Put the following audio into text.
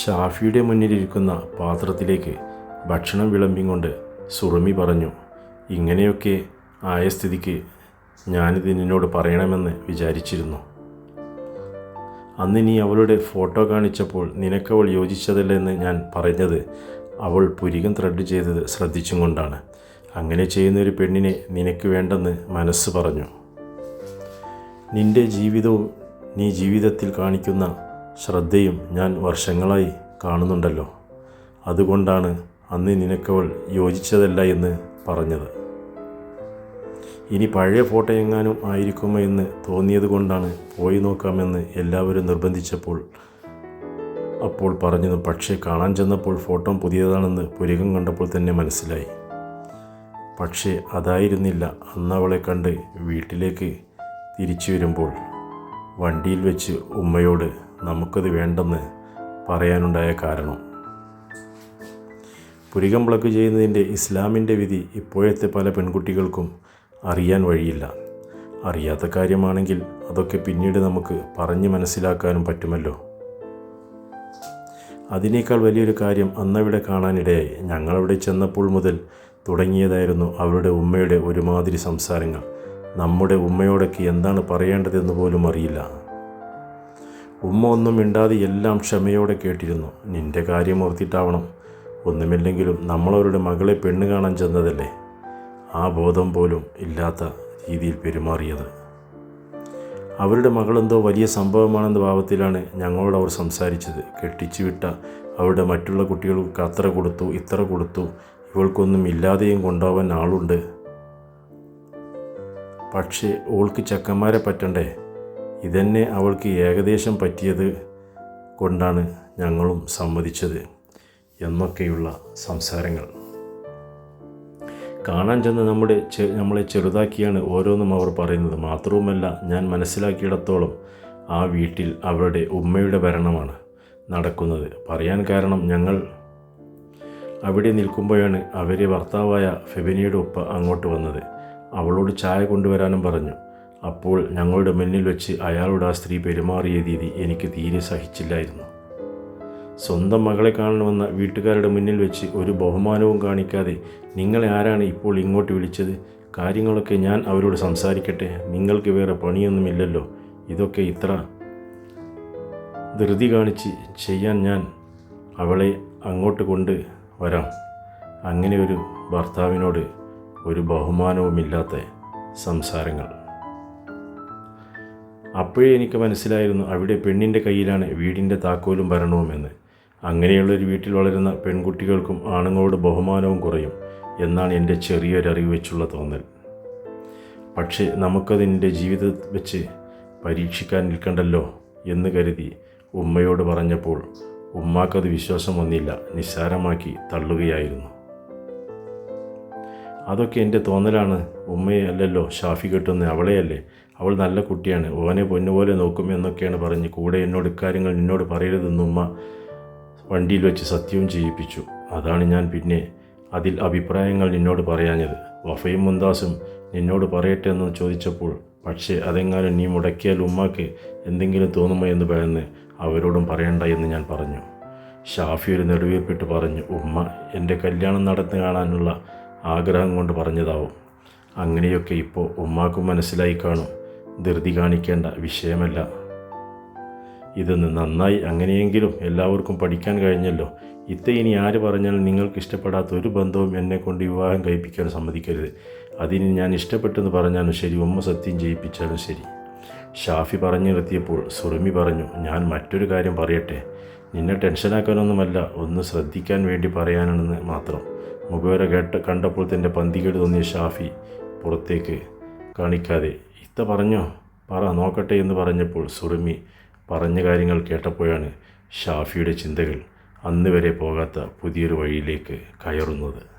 ഷാഫിയുടെ മുന്നിലിരിക്കുന്ന പാത്രത്തിലേക്ക് ഭക്ഷണം വിളമ്പിക്കൊണ്ട് സുറുമി പറഞ്ഞു ഇങ്ങനെയൊക്കെ ആയ സ്ഥിതിക്ക് ഞാനിത് നിന്നോട് പറയണമെന്ന് വിചാരിച്ചിരുന്നു. അന്ന് നീ അവളുടെ ഫോട്ടോ കാണിച്ചപ്പോൾ നിനക്കവൾ യോജിച്ചതല്ലെന്ന് ഞാൻ പറഞ്ഞത് അവൾ പുരികം ത്രെഡ് ചെയ്തത് ശ്രദ്ധിച്ചും കൊണ്ടാണ്. അങ്ങനെ ചെയ്യുന്ന ഒരു പെണ്ണിനെ നിനക്ക് വേണ്ടെന്ന് മനസ്സ് പറഞ്ഞു. നിന്റെ ജീവിതവും നീ ജീവിതത്തിൽ കാണിക്കുന്ന ശ്രദ്ധയും ഞാൻ വർഷങ്ങളായി കാണുന്നുണ്ടല്ലോ. അതുകൊണ്ടാണ് അന്ന് നിനക്കവൾ യോജിച്ചതല്ല എന്ന് പറഞ്ഞത്. ഇനി പഴയ ഫോട്ടോ എങ്ങാനും ആയിരിക്കുമോ എന്ന് തോന്നിയത് കൊണ്ടാണ് പോയി നോക്കാമെന്ന് എല്ലാവരും നിർബന്ധിച്ചപ്പോൾ അപ്പോൾ പറഞ്ഞു പക്ഷേ കാണാൻ ചെന്നപ്പോൾ ഫോട്ടോ പുതിയതാണെന്ന് പുരികം കണ്ടപ്പോൾ തന്നെ മനസ്സിലായി. പക്ഷേ അതായിരുന്നില്ല. അന്നവളെ കണ്ട് വീട്ടിലേക്ക് തിരിച്ചു വരുമ്പോൾ വണ്ടിയിൽ വെച്ച് ഉമ്മയോട് നമുക്കത് വേണ്ടെന്ന് പറയാനുണ്ടായ കാരണം. പുരികം ബ്ലക്ക് ചെയ്യുന്നതിന്റെ ഇസ്ലാമിന്റെ വിധി ഇപ്പോഴത്തെ പല പെൺകുട്ടികൾക്കും അറിയാൻ വഴിയില്ല. അറിയാത്ത കാര്യമാണെങ്കിൽ അതൊക്കെ പിന്നീട് നമുക്ക് പറഞ്ഞ് മനസ്സിലാക്കാനും പറ്റുമല്ലോ. അതിനേക്കാൾ വലിയൊരു കാര്യം അന്നവിടെ കാണാനിടയായി ഞങ്ങളവിടെ ചെന്നപ്പോൾ മുതൽ തുടങ്ങിയതായിരുന്നു അവരുടെ ഉമ്മയുടെ ഒരുമാതിരി സംസാരങ്ങൾ. നമ്മുടെ ഉമ്മയോടൊക്കെ എന്താണ് പറയേണ്ടതെന്ന് പോലും അറിയില്ല. ഉമ്മ ഒന്നും മിണ്ടാതെ എല്ലാം ക്ഷമയോടെ കേട്ടിരുന്നു. നിന്റെ കാര്യം ഓർത്തിട്ടാവണം. ഒന്നുമില്ലെങ്കിലും നമ്മളവരുടെ മകളെ പെണ്ണ് കാണാൻ ചെന്നതല്ലേ? ആ ബോധം പോലും ഇല്ലാത്ത രീതിയിൽ പെരുമാറിയത്. അവരുടെ മകളെന്തോ വലിയ സംഭവമാണെന്ന ഭാവത്തിലാണ് ഞങ്ങളോട് അവർ സംസാരിച്ചത്. കെട്ടിച്ചു വിട്ട അവരുടെ മറ്റുള്ള കുട്ടികൾക്ക് അത്ര കൊടുത്തു ഇത്ര കൊടുത്തു. ഇവൾക്കൊന്നും ഇല്ലാതെയും കൊണ്ടുപോകാൻ ആളുണ്ട്. പക്ഷേ ഓൾക്ക് ചക്കന്മാരെ പറ്റണ്ടേ? ഇതന്നെ അവൾക്ക് ഏകദേശം പറ്റിയത് കൊണ്ടാണ് ഞങ്ങളും സമ്മതിച്ചത് എന്നൊക്കെയുള്ള സംസാരങ്ങൾ. കാണാൻ ചെന്ന് നമ്മുടെ നമ്മളെ ചെറുതാക്കിയാണ് ഓരോന്നും അവർ പറയുന്നത്. മാത്രവുമല്ല ഞാൻ മനസ്സിലാക്കിയിടത്തോളം ആ വീട്ടിൽ അവരുടെ ഉമ്മയുടെ ഭരണമാണ് നടക്കുന്നത്. പറയാൻ കാരണം ഞങ്ങൾ അവിടെ നിൽക്കുമ്പോഴാണ് അവരെ ഭർത്താവായ ഫെബിനിയുടെ ഉപ്പ അങ്ങോട്ട് വന്നത്. അവളോട് ചായ കൊണ്ടുവരാനും പറഞ്ഞു. അപ്പോൾ ഞങ്ങളുടെ മുന്നിൽ വെച്ച് അയാളോട് ആ സ്ത്രീ പെരുമാറിയ രീതി എനിക്ക് തീരെ സഹിച്ചില്ലായിരുന്നു. സ്വന്തം മകളെ കാണണമെന്ന വീട്ടുകാരുടെ മുന്നിൽ വെച്ച് ഒരു ബഹുമാനവും കാണിക്കാതെ നിങ്ങളെ ആരാണ് ഇപ്പോൾ ഇങ്ങോട്ട് വിളിച്ചത്? കാര്യങ്ങളൊക്കെ ഞാൻ അവരോട് സംസാരിക്കട്ടെ. നിങ്ങൾക്ക് വേറെ പണിയൊന്നുമില്ലല്ലോ. ഇതൊക്കെ ഇത്ര ധൃതി കാണിച്ച് ചെയ്യാൻ ഞാൻ അവളെ അങ്ങോട്ട് കൊണ്ട് വരാം. അങ്ങനെ ഒരു ഭർത്താവിനോട് ഒരു ബഹുമാനവുമില്ലാത്ത സംസാരങ്ങൾ. അപ്പോഴേ എനിക്ക് മനസ്സിലായിരുന്നു അവിടെ പെണ്ണിന്റെ കയ്യിലാണ് വീടിന്റെ താക്കോലും ഭരണവുമെന്ന് അങ്ങനെയുള്ളൊരു വീട്ടിൽ വളരുന്ന പെൺകുട്ടികൾക്കും ആണുങ്ങളോട് ബഹുമാനവും കുറയും എന്നാണ് എന്റെ ചെറിയൊരറിവ് വെച്ചുള്ള തോന്നൽ. പക്ഷേ നമുക്കതിന്റെ ജീവിതം വെച്ച് പരീക്ഷിക്കാൻ നിൽക്കണ്ടല്ലോ എന്ന് കരുതി ഉമ്മയോട് പറഞ്ഞപ്പോൾ ഉമ്മാക്കത് വിശ്വാസം വന്നില്ല നിസ്സാരമാക്കി തള്ളുകയായിരുന്നു. അതൊക്കെ എന്റെ തോന്നലാണ് ഉമ്മയെ അല്ലല്ലോ ഷാഫി കെട്ടുന്ന അവളെയല്ലേ? അവൾ നല്ല കുട്ടിയാണ് ഓനെ പൊന്നുപോലെ നോക്കും എന്നൊക്കെയാണ് പറഞ്ഞ് കൂടെ എന്നോട് ഇക്കാര്യങ്ങൾ നിന്നോട് പറയരുതെന്ന് ഉമ്മ വണ്ടിയിൽ വെച്ച് സത്യവും ചെയ്യിപ്പിച്ചു. അതാണ് ഞാൻ പിന്നെ അതിൽ അഭിപ്രായങ്ങൾ നിന്നോട് പറയാഞ്ഞത്. വഫയും മുന്താസും നിന്നോട് പറയട്ടെ എന്ന് ചോദിച്ചപ്പോൾ പക്ഷേ അതെങ്ങാനും നീ മുടക്കിയാൽ ഉമ്മാക്ക് എന്തെങ്കിലും തോന്നുമോ എന്ന് ഭയന്ന് അവരോടും പറയണ്ട എന്ന് ഞാൻ പറഞ്ഞു. ഷാഫി ഒരു നെടുവീർപ്പിട്ട് പറഞ്ഞു ഉമ്മ എന്റെ കല്യാണം നടന്നു കാണാനുള്ള ആഗ്രഹം കൊണ്ട് പറഞ്ഞതാവും. അങ്ങനെയൊക്കെ ഇപ്പോൾ ഉമ്മാക്കും മനസ്സിലായി കാണും. ധൃതി കാണിക്കേണ്ട വിഷയമല്ല. ഇതൊന്ന് നന്നായി അങ്ങനെയെങ്കിലും എല്ലാവർക്കും പഠിക്കാൻ കഴിഞ്ഞല്ലോ. ഇത്ത ഇനി ആര് പറഞ്ഞാലും നിങ്ങൾക്ക് ഇഷ്ടപ്പെടാത്ത ഒരു ബന്ധവും എന്നെ കൊണ്ട് വിവാഹം കഴിപ്പിക്കാൻ സമ്മതിക്കരുത്. അതിന് ഞാൻ ഇഷ്ടപ്പെട്ടെന്ന് പറഞ്ഞാലും ശരി ഉമ്മ സത്യം ചെയ്യിപ്പിച്ചാലും ശരി. ഷാഫി പറഞ്ഞു നിർത്തിയപ്പോൾ സുറുമി പറഞ്ഞു ഞാൻ മറ്റൊരു കാര്യം പറയട്ടെ. നിന്നെ ടെൻഷനാക്കാനൊന്നുമല്ല ഒന്ന് ശ്രദ്ധിക്കാൻ വേണ്ടി പറയാനാണെന്ന് മാത്രം. മുഖവര കേട്ട് കണ്ടപ്പോൾ തന്റെ പന്തികേട് തോന്നിയ ഷാഫി പുറത്തേക്ക് കാണിക്കാതെ ഇത്ത പറഞ്ഞോ? പറ നോക്കട്ടെ എന്ന് പറഞ്ഞപ്പോൾ സുറുമി പറഞ്ഞ കാര്യങ്ങൾ കേട്ടപ്പോഴാണ് ഷാഫിയുടെ ചിന്തകൾ അന്ന് വരെ പോകാത്ത പുതിയൊരു വഴിയിലേക്ക് കയറുന്നത്.